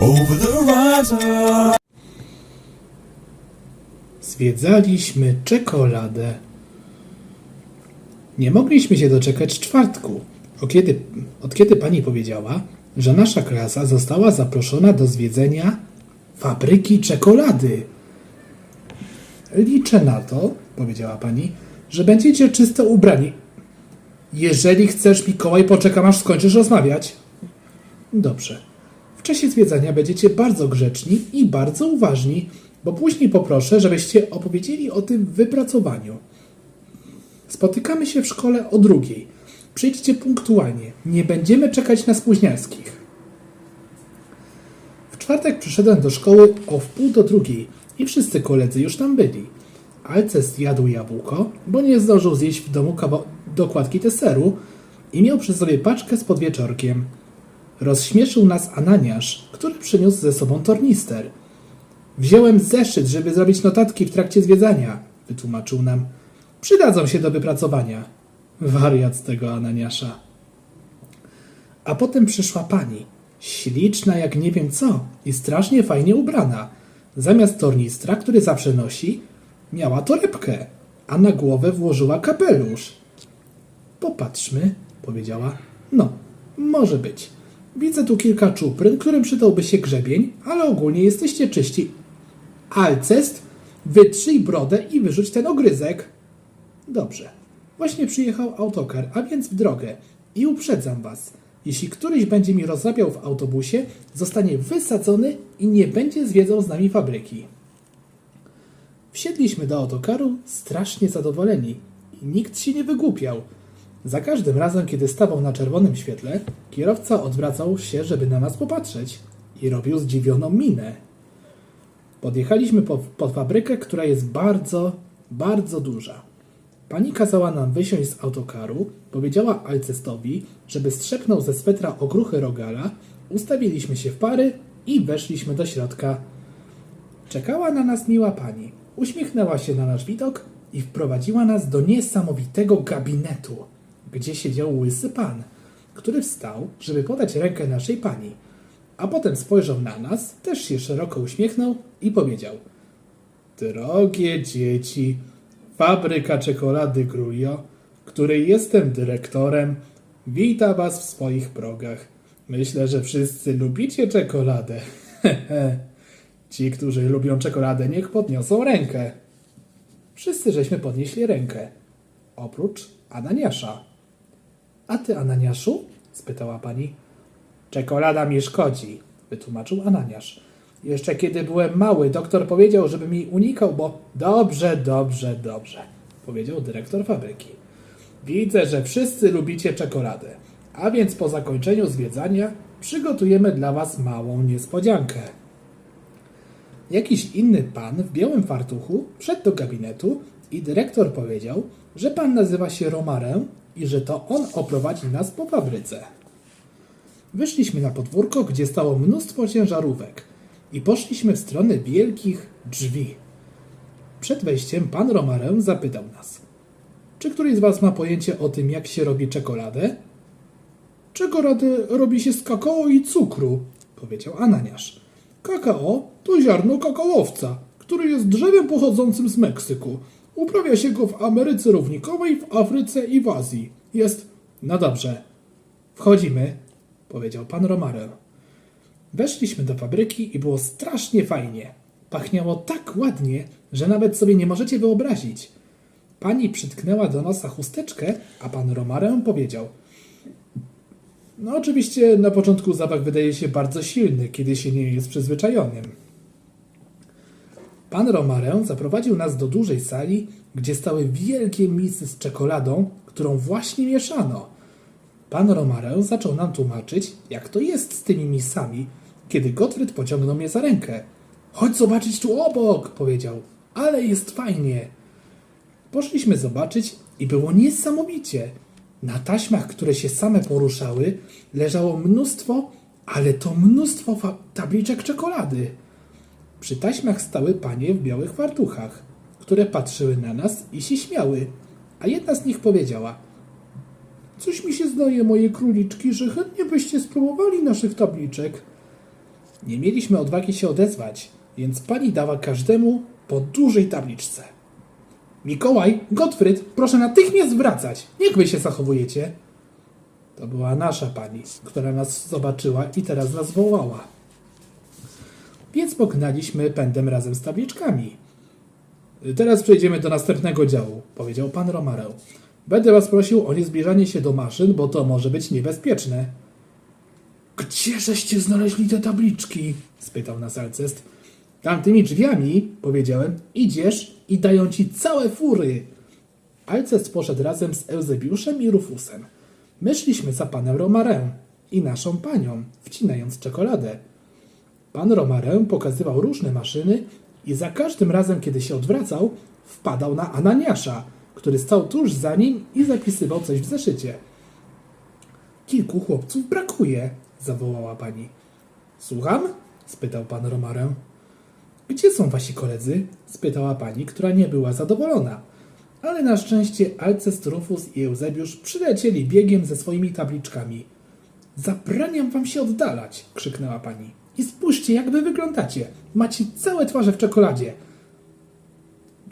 over the horizon. Zwiedzaliśmy czekoladę. Nie mogliśmy się doczekać czwartku, od kiedy, od kiedy pani powiedziała, że nasza klasa została zaproszona do zwiedzenia fabryki czekolady. Liczę na to, powiedziała pani, że będziecie czysto ubrani. Jeżeli chcesz, Mikołaj, poczekam aż skończysz rozmawiać. Dobrze. Czasie zwiedzania będziecie bardzo grzeczni i bardzo uważni, bo później poproszę, żebyście opowiedzieli o tym wypracowaniu. Spotykamy się w szkole o drugiej. Przyjdźcie punktualnie. Nie będziemy czekać na spóźnialskich. W czwartek przyszedłem do szkoły o wpół do drugiej i wszyscy koledzy już tam byli. Alces jadł jabłko, bo nie zdążył zjeść w domu dokładki deseru i miał przy sobie paczkę z podwieczorkiem. Rozśmieszył nas Ananiasz, który przyniósł ze sobą tornister. Wziąłem zeszyt, żeby zrobić notatki w trakcie zwiedzania, wytłumaczył nam. Przydadzą się do wypracowania. Wariat z tego Ananiasza. A potem przyszła pani, śliczna jak nie wiem co i strasznie fajnie ubrana. Zamiast tornistra, który zawsze nosi, miała torebkę, a na głowę włożyła kapelusz. Popatrzmy, powiedziała. No, może być. Widzę tu kilka czupryn, którym przydałby się grzebień, ale ogólnie jesteście czyści. Alcest, wytrzyj brodę i wyrzuć ten ogryzek. Dobrze. Właśnie przyjechał autokar, a więc w drogę. I uprzedzam was. Jeśli któryś będzie mi rozrabiał w autobusie, zostanie wysadzony i nie będzie zwiedzał z nami fabryki. Wsiedliśmy do autokaru strasznie zadowoleni i nikt się nie wygłupiał. Za każdym razem, kiedy stawał na czerwonym świetle, kierowca odwracał się, żeby na nas popatrzeć i robił zdziwioną minę. Podjechaliśmy po, pod fabrykę, która jest bardzo, bardzo duża. Pani kazała nam wysiąść z autokaru, powiedziała Alcestowi, żeby strzepnął ze swetra ogruchy rogala, ustawiliśmy się w pary i weszliśmy do środka. Czekała na nas miła pani. Uśmiechnęła się na nasz widok i wprowadziła nas do niesamowitego gabinetu, gdzie siedział łysy pan, który wstał, żeby podać rękę naszej pani. A potem spojrzał na nas, też się szeroko uśmiechnął i powiedział: Drogie dzieci, fabryka czekolady Grulio, której jestem dyrektorem, wita was w swoich progach. Myślę, że wszyscy lubicie czekoladę. Ci, którzy lubią czekoladę, niech podniosą rękę. Wszyscy żeśmy podnieśli rękę. Oprócz Ananiasza. A ty, Ananiaszu? spytała pani. Czekolada mi szkodzi, wytłumaczył Ananiasz. Jeszcze kiedy byłem mały, doktor powiedział, żeby mi unikał, bo dobrze, dobrze, dobrze, powiedział dyrektor fabryki. Widzę, że wszyscy lubicie czekoladę, a więc po zakończeniu zwiedzania przygotujemy dla was małą niespodziankę. Jakiś inny pan w białym fartuchu wszedł do gabinetu i dyrektor powiedział, że pan nazywa się Romarę i że to on oprowadzi nas po fabryce. Wyszliśmy na podwórko, gdzie stało mnóstwo ciężarówek i poszliśmy w stronę wielkich drzwi. Przed wejściem pan Romarę zapytał nas: Czy któryś z was ma pojęcie o tym, jak się robi czekoladę? Czekolady robi się z kakao i cukru, powiedział Ananiasz. Kakao to ziarno kakaowca, który jest drzewem pochodzącym z Meksyku. Uprawia się go w Ameryce Równikowej, w Afryce i w Azji. Jest... No dobrze. Wchodzimy, powiedział pan Romare. Weszliśmy do fabryki i było strasznie fajnie. Pachniało tak ładnie, że nawet sobie nie możecie wyobrazić. Pani przytknęła do nosa chusteczkę, a pan Romarę powiedział – no oczywiście na początku zapach wydaje się bardzo silny, kiedy się nie jest przyzwyczajonym. Pan Romarę zaprowadził nas do dużej sali, gdzie stały wielkie misy z czekoladą, którą właśnie mieszano. Pan Romarę zaczął nam tłumaczyć, jak to jest z tymi misami, kiedy Gottfried pociągnął mnie za rękę. Chodź zobaczyć tu obok, powiedział. Ale jest fajnie. Poszliśmy zobaczyć i było niesamowicie. Na taśmach, które się same poruszały, leżało mnóstwo, ale to mnóstwo tabliczek czekolady. Przy taśmach stały panie w białych fartuchach, które patrzyły na nas i się śmiały, a jedna z nich powiedziała: Coś mi się zdaje, moje króliczki, że chętnie byście spróbowali naszych tabliczek. Nie mieliśmy odwagi się odezwać, więc pani dała każdemu po dużej tabliczce. Mikołaj, Gottfried, proszę natychmiast wracać. Jak wy się zachowujecie? To była nasza pani, która nas zobaczyła i teraz nas wołała. Więc pognaliśmy pędem razem z tabliczkami. Teraz przejdziemy do następnego działu, powiedział pan Romareł. Będę was prosił o niezbliżanie się do maszyn, bo to może być niebezpieczne. Gdzie żeście znaleźli te tabliczki? spytał nas Alcest. Tamtymi drzwiami, powiedziałem, idziesz i dają ci całe fury. Alcest poszedł razem z Eusebiuszem i Rufusem. My szliśmy za panem Romarem i naszą panią, wcinając czekoladę. Pan Romarę pokazywał różne maszyny i za każdym razem, kiedy się odwracał, wpadał na Ananiasza, który stał tuż za nim i zapisywał coś w zeszycie. Kilku chłopców brakuje, zawołała pani. Słucham? spytał pan Romarę. Gdzie są wasi koledzy? spytała pani, która nie była zadowolona. Ale na szczęście Rufus i Eusebiusz przylecieli biegiem ze swoimi tabliczkami. Zabraniam wam się oddalać, krzyknęła pani. I spójrzcie, jak wy wyglądacie. Macie całe twarze w czekoladzie.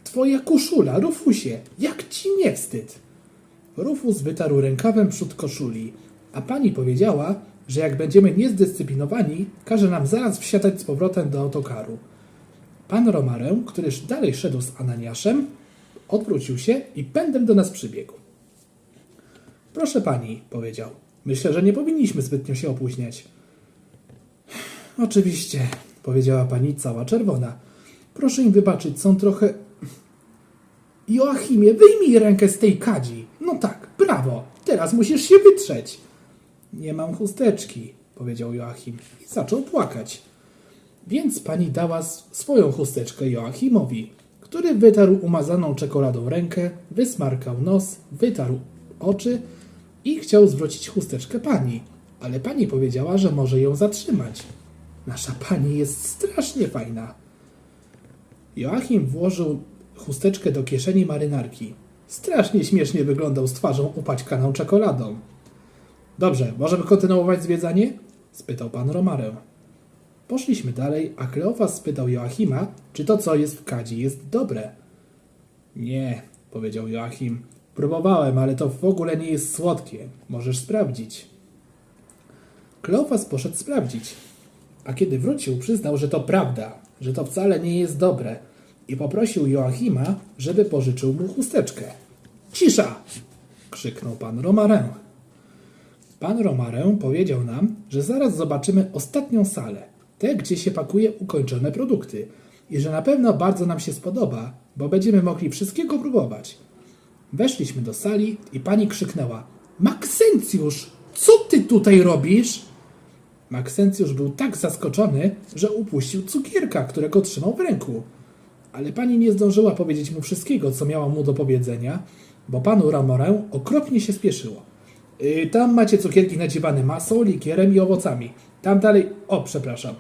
Twoja koszula, Rufusie, jak ci nie wstyd? Rufus wytarł rękawem przód koszuli, a pani powiedziała, że jak będziemy niezdyscyplinowani, każe nam zaraz wsiadać z powrotem do autokaru. Pan Romarę, który dalej szedł z Ananiaszem, odwrócił się i pędem do nas przybiegł. Proszę pani, powiedział. Myślę, że nie powinniśmy zbytnio się opóźniać. Oczywiście, powiedziała pani cała czerwona. Proszę im wybaczyć, są trochę. Joachimie, wyjmij rękę z tej kadzi. No tak, brawo, teraz musisz się wytrzeć. Nie mam chusteczki, powiedział Joachim i zaczął płakać. Więc pani dała swoją chusteczkę Joachimowi, który wytarł umazaną czekoladą rękę, wysmarkał nos, wytarł oczy i chciał zwrócić chusteczkę pani, ale pani powiedziała, że może ją zatrzymać. Nasza pani jest strasznie fajna. Joachim włożył chusteczkę do kieszeni marynarki. Strasznie śmiesznie wyglądał z twarzą upaćkaną czekoladą. Dobrze, możemy kontynuować zwiedzanie? spytał pan Romarę. Poszliśmy dalej, a Kleofas spytał Joachima, czy to, co jest w kadzi, jest dobre. Nie, powiedział Joachim. Próbowałem, ale to w ogóle nie jest słodkie. Możesz sprawdzić. Kleofas poszedł sprawdzić. A kiedy wrócił, przyznał, że to prawda, że to wcale nie jest dobre i poprosił Joachima, żeby pożyczył mu chusteczkę. Cisza! krzyknął pan Romarę. Pan Romarę powiedział nam, że zaraz zobaczymy ostatnią salę, tę, gdzie się pakuje ukończone produkty i że na pewno bardzo nam się spodoba, bo będziemy mogli wszystkiego próbować. Weszliśmy do sali i pani krzyknęła: Maksencjusz, co ty tutaj robisz? Maksencjusz był tak zaskoczony, że upuścił cukierka, którego trzymał w ręku. Ale pani nie zdążyła powiedzieć mu wszystkiego, co miała mu do powiedzenia, bo panu Ramorę okropnie się spieszyło. Yy, tam macie cukierki nadziewane masą, likierem i owocami. Tam dalej... O, przepraszam.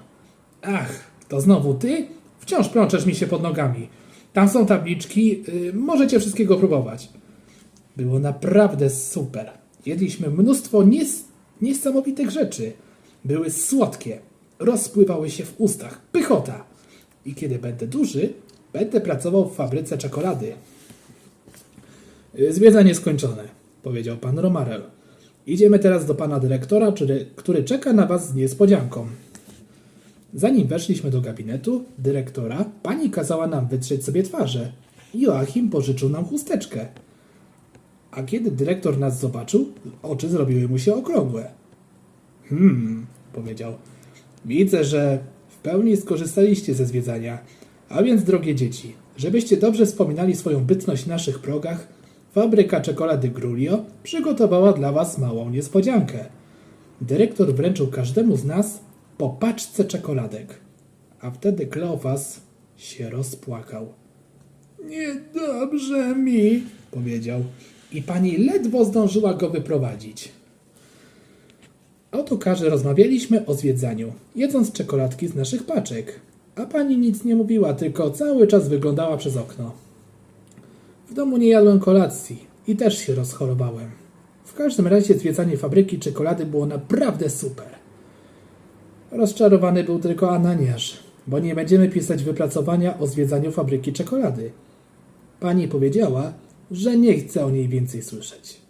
Ach, to znowu ty? Wciąż plączesz mi się pod nogami. Tam są tabliczki, yy, możecie wszystkiego próbować. Było naprawdę super. Jedliśmy mnóstwo nies niesamowitych rzeczy. Były słodkie, rozpływały się w ustach, pychota. I kiedy będę duży, będę pracował w fabryce czekolady. Zwiedzanie skończone, powiedział pan Romarel. Idziemy teraz do pana dyrektora, który, który czeka na was z niespodzianką. Zanim weszliśmy do gabinetu dyrektora, pani kazała nam wytrzeć sobie twarze. Joachim pożyczył nam chusteczkę. A kiedy dyrektor nas zobaczył, oczy zrobiły mu się okrągłe. Hmm, powiedział. Widzę, że w pełni skorzystaliście ze zwiedzania. A więc, drogie dzieci, żebyście dobrze wspominali swoją bytność w naszych progach, fabryka czekolady Grulio przygotowała dla was małą niespodziankę. Dyrektor wręczył każdemu z nas po paczce czekoladek. A wtedy Kleofas się rozpłakał. Niedobrze mi, powiedział. I pani ledwo zdążyła go wyprowadzić. Autokarze rozmawialiśmy o zwiedzaniu, jedząc czekoladki z naszych paczek. A pani nic nie mówiła, tylko cały czas wyglądała przez okno. W domu nie jadłem kolacji i też się rozchorowałem. W każdym razie zwiedzanie fabryki czekolady było naprawdę super. Rozczarowany był tylko Ananiasz, bo nie będziemy pisać wypracowania o zwiedzaniu fabryki czekolady. Pani powiedziała, że nie chce o niej więcej słyszeć.